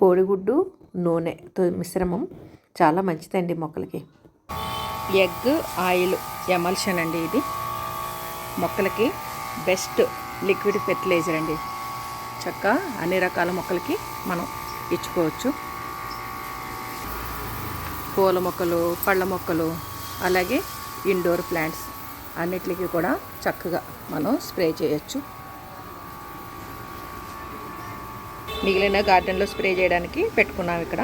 కోడిగుడ్డు నూనెతో మిశ్రమం చాలా మంచిదండి మొక్కలకి. ఎగ్ ఆయిల్ ఎమల్షన్ అండి ఇది. మొక్కలకి బెస్ట్ లిక్విడ్ ఫెర్టిలైజర్ అండి. చక్కగా అన్ని రకాల మొక్కలకి మనం ఇచ్చుకోవచ్చు. పూల మొక్కలు పళ్ళ మొక్కలు అలాగే ఇండోర్ ప్లాంట్స్ అన్నిటికీ కూడా చక్కగా మనం స్ప్రే చేయొచ్చు. మిగిలిన గార్డెన్లో స్ప్రే చేయడానికి పెట్టుకున్నాం ఇక్కడ.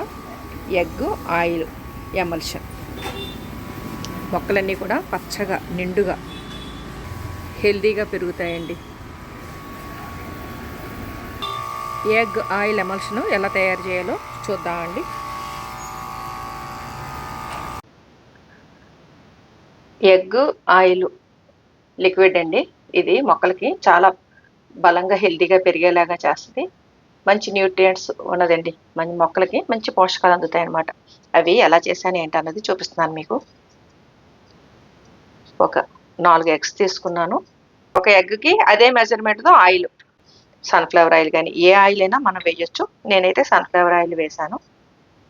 Egg oil emulsion. మొక్కలన్నీ కూడా పచ్చగా నిండుగా హెల్దీగా పెరుగుతాయండి. ఎగ్ ఆయిల్ ఎమల్షన్ ఎలా తయారు చేయాలో చూద్దామండి. ఎగ్ ఆయిల్ లిక్విడ్ అండి. ఇది మొక్కలకి చాలా బలంగా హెల్దీగా పెరిగేలాగా చేస్తుంది. మంచి న్యూట్రియంట్స్ ఉన్నదండి. మంచి మొక్కలకి మంచి పోషకాలు అందుతాయి అన్నమాట అవి ఎలా చేశాను ఏంటి అన్నది చూపిస్తున్నాను మీకు. ఒక నాలుగు ఎగ్స్ తీసుకున్నాను. ఒక ఎగ్కి అదే మెజర్మెంట్తో ఆయిల్ సన్ఫ్లవర్ ఆయిల్ కానీ ఏ ఆయిల్ అయినా మనం వేయొచ్చు. నేనైతే సన్ఫ్లవర్ ఆయిల్ వేసాను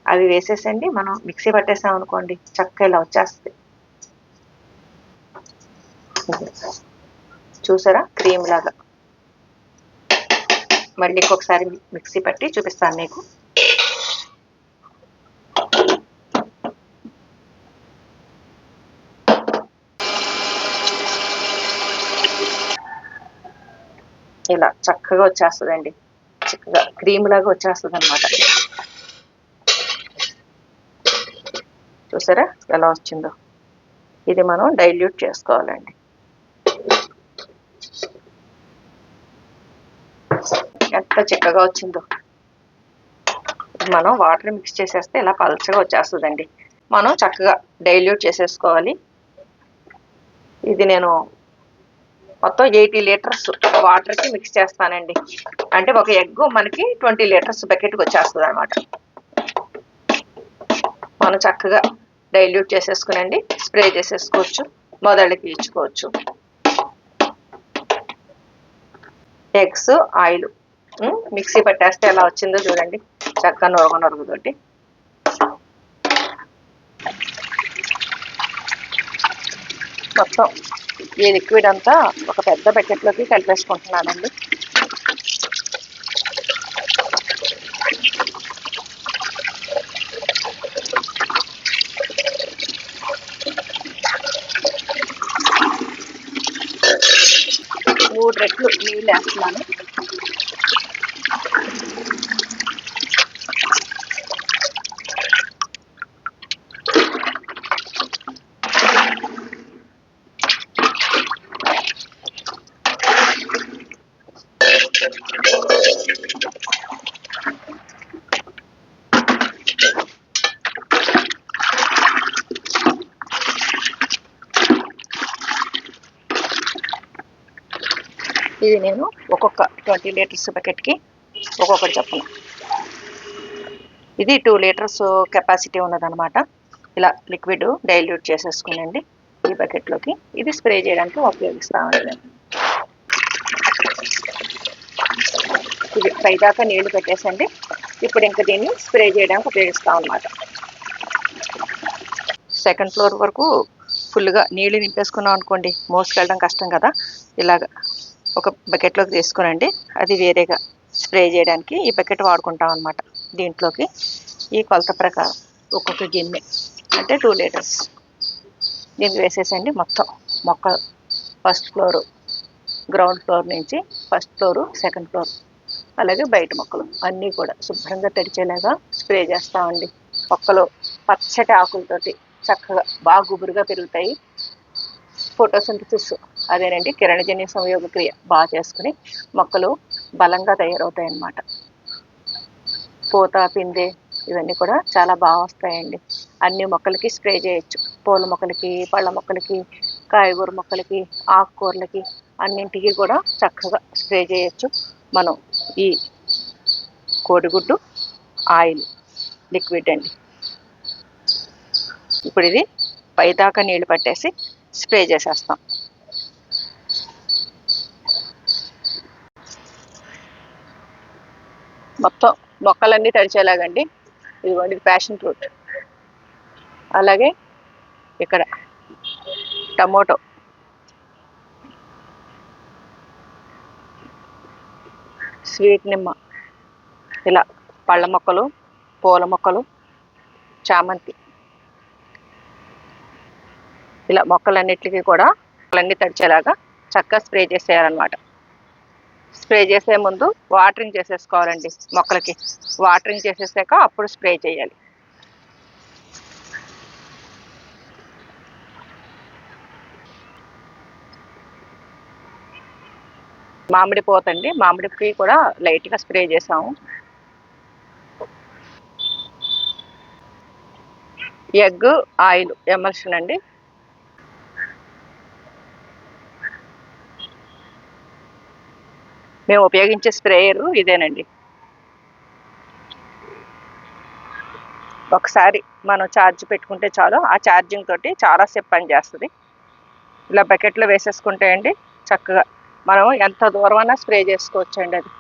అవి వేసేసండి మనం మిక్సీ పట్టేసాం అనుకోండి చక్క ఇలా వచ్చేస్తుంది. చూసారా? క్రీమ్ లాగా. మళ్ళీ ఇంకొకసారి మిక్సీ పట్టి చూపిస్తాను మీకు ఇలా చక్కగా వచ్చేస్తుందండి. చక్కగా క్రీమ్ లాగా వచ్చేస్తుంది అనమాట చూసారా ఎలా వచ్చిందో? ఇది మనం డైల్యూట్ చేసుకోవాలండి. ఎంత చిక్కగా వచ్చిందో. మనం వాటర్ మిక్స్ చేసేస్తే ఇలా పలచగా వచ్చేస్తుందండి. మనం చక్కగా డైల్యూట్ చేసేసుకోవాలి. ఇది నేను మొత్తం ఎయిటీ లీటర్స్ వాటర్కి మిక్స్ చేస్తానండి. అంటే ఒక ఎగ్ మనకి ట్వంటీ లీటర్స్ బకెట్కి వచ్చేస్తుంది అనమాట మనం చక్కగా డైల్యూట్ చేసేసుకునండి. స్ప్రే చేసేసుకోవచ్చు. మొదళ్ళకి ఇచ్చుకోవచ్చు ఎగ్స్ ఆయిల్. మిక్సీ పట్టేస్తే ఎలా వచ్చిందో చూడండి. చక్కగా నొరగ నొరుగుతోటి మొత్తం ఈ లిక్విడ్ అంతా ఒక పెద్ద బకెట్లోకి కలిపేసుకుంటున్నానండి. మూడు రెట్లు నీళ్ళు వేస్తున్నాను. ఇది నేను ఒక్కొక్క ట్వంటీ లీటర్స్ బకెట్కి ఒక్కొక్కటి చొప్పున. ఇది టూ లీటర్స్ కెపాసిటీ ఉన్నదనమాట ఇలా లిక్విడ్ డైల్యూట్ చేసేసుకునండి ఈ బకెట్లోకి ఇది స్ప్రే చేయడానికి ఉపయోగిస్తామండి ఇది పైదాకా నీళ్ళు పెట్టేసండి. ఇప్పుడు ఇంకా దీన్ని స్ప్రే చేయడానికి ఉపయోగిస్తాం అనమాట సెకండ్ ఫ్లోర్ వరకు ఫుల్గా నీళ్ళు నింపేసుకున్నాం అనుకోండి మోసుకెళ్ళడం కష్టం కదా. ఇలాగ. ఒక బకెట్లోకి తీసుకునండి అది వేరేగా స్ప్రే చేయడానికి ఈ బకెట్ వాడుకుంటాం అనమాట దీంట్లోకి. ఈ కొలత ప్రకారం ఒక్కొక్క గిన్నె అంటే టూ లీటర్స్ దీనికి వేసేసండి మొత్తం. మొక్క ఫస్ట్ ఫ్లోరు గ్రౌండ్ ఫ్లోర్ నుంచి ఫస్ట్ ఫ్లోరు సెకండ్ ఫ్లోర్ అలాగే బయట మొక్కలు అన్నీ కూడా శుభ్రంగా తడిచేలాగా స్ప్రే చేస్తామండి. మొక్కలు పచ్చటి ఆకులతోటి చక్కగా బాగా గుబురుగా పెరుగుతాయి. ఫోటోసింథసిస్ అదేనండి కిరణజన్య సంయోగ క్రియ బాగా చేసుకుని మొక్కలు బలంగా తయారవుతాయి అన్నమాట పూత పిందె ఇవన్నీ కూడా చాలా బాగా వస్తాయండి. అన్ని మొక్కలకి స్ప్రే చేయొచ్చు. పూల మొక్కలకి పళ్ళ మొక్కలకి కాయగూర మొక్కలకి ఆకుకూరలకి అన్నింటికి కూడా చక్కగా స్ప్రే చేయొచ్చు మనం ఈ కోడిగుడ్డు ఆయిల్ లిక్విడ్ అండి. ఇప్పుడు ఇది పైదాకా నీళ్ళు పట్టేసి స్ప్రే చేసేస్తాం. మొత్తం మొక్కలన్నీ తడిచేలాగండి. ఇదిగోండి ప్యాషన్ ఫ్రూట్ అలాగే ఇక్కడ టమోటో. స్వీట్ నిమ్మ. ఇలా పళ్ళ మొక్కలు పూల మొక్కలు చామంతి. ఇలా మొక్కలన్నిటికీ కూడా మొక్కలన్నీ తడిచేలాగా చక్కగా స్ప్రే చేసేయాలన్నమాట. స్ప్రే చేసే ముందు వాటరింగ్ చేసేసుకోవాలండి మొక్కలకి. వాటరింగ్ చేసేసాక అప్పుడు స్ప్రే చేయాలి. మామిడి పోతండి. మామిడికి కూడా లైట్గా స్ప్రే చేసాము. ఎగ్ ఆయిల్ ఎమల్షన్ అండి. మేము ఉపయోగించే స్ప్రేయరు ఇదేనండి. ఒకసారి మనం ఛార్జ్ పెట్టుకుంటే చాలు ఆ ఛార్జింగ్ తోటి చాలాసేపు పనిచేస్తుంది ఇలా బకెట్లో వేసేసుకుంటే అండి చక్కగా మనం ఎంత దూరం స్ప్రే చేసుకోవచ్చు అండి అది.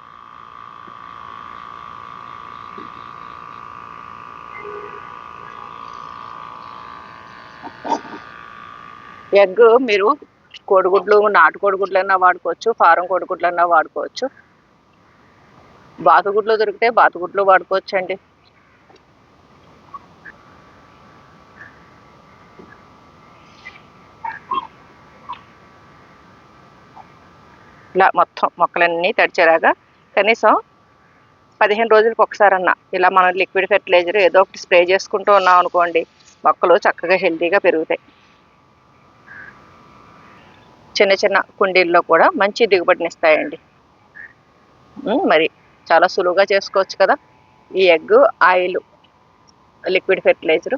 ఎగ్ మీరు కోడిగుడ్లు నాటు కోడిగుడ్లన్నా వాడుకోవచ్చు ఫారం కోడిగుడ్లన్నా వాడుకోవచ్చు. బాతుగుడ్లు దొరికితే బాతుగుడ్లు వాడుకోవచ్చు అండి ఇలా మొత్తం మొక్కలన్నీ తడిచేలాగా కనీసం పదిహేను రోజులకు ఒకసారన్నా ఇలా మనం లిక్విడ్ ఫెర్టిలైజర్ ఏదో ఒకటి స్ప్రే చేసుకుంటూ ఉన్నాం అనుకోండి మొక్కలు చక్కగా హెల్తీగా పెరుగుతాయి. చిన్న చిన్న కుండీల్లో కూడా మంచి దిగుబడినిస్తాయండి మరి చాలా సులువుగా చేసుకోవచ్చు కదా. ఈ ఎగ్ ఆయిల్ లిక్విడ్ ఫెర్టిలైజర్.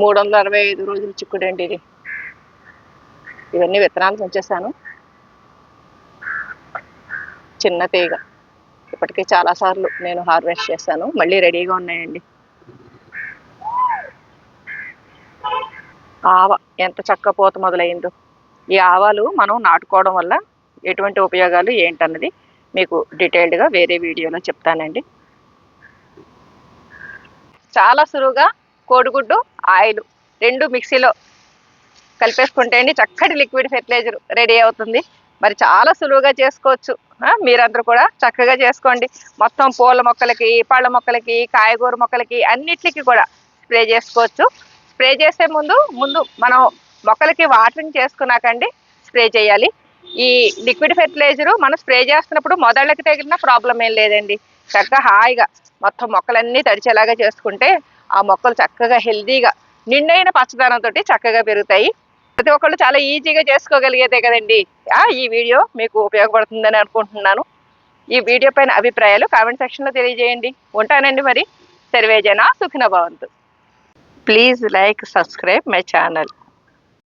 మూడు వందల అరవై ఐదు రోజులు చిక్కుడండి ఇది. ఇవన్నీ విత్తనాలు పెంచేసాను చిన్న తీగ. ఇప్పటికే చాలాసార్లు నేను హార్వెస్ట్ చేశాను. మళ్ళీ రెడీగా ఉన్నాయండి. ఆవ ఎంత చక్క పూత మొదలైందో. ఈ ఆవాలు మనం నాటుకోవడం వల్ల ఎటువంటి ఉపయోగాలు ఏంటన్నది మీకు డీటెయిల్డ్గా వేరే వీడియోలో చెప్తానండి. చాలా సులువుగా కోడిగుడ్డు ఆయిల్ రెండు మిక్సీలో కలిపేసుకుంటే అండి చక్కటి లిక్విడ్ ఫెర్టిలైజర్ రెడీ అవుతుంది. మరి చాలా సులువుగా చేసుకోవచ్చు. మీరందరూ కూడా చక్కగా చేసుకోండి. మొత్తం పూల మొక్కలకి పళ్ళ మొక్కలకి కాయగూర మొక్కలకి అన్నిటికీ కూడా స్ప్రే చేసుకోవచ్చు. స్ప్రే చేసే ముందు ముందు మనం మొక్కలకి వాటరింగ్ చేసుకున్నాకండి స్ప్రే చేయాలి. ఈ లిక్విడ్ ఫెర్టిలైజరు మనం స్ప్రే చేస్తున్నప్పుడు మొదళ్ళకి తగిలిన ప్రాబ్లం ఏం లేదండి. చక్కగా హాయిగా మొత్తం మొక్కలన్నీ తడిచేలాగా చేసుకుంటే ఆ మొక్కలు చక్కగా హెల్తీగా నిండైన పచ్చదనంతో చక్కగా పెరుగుతాయి. ప్రతి ఒక్కళ్ళు చాలా ఈజీగా చేసుకోగలిగేదే కదండి. ఈ వీడియో మీకు ఉపయోగపడుతుందని అనుకుంటున్నాను. ఈ వీడియో పైన అభిప్రాయాలు కామెంట్ సెక్షన్లో తెలియజేయండి. ఉంటానండి మరి. సర్వేజన సుఖిన భవంతు. Please like subscribe my channel.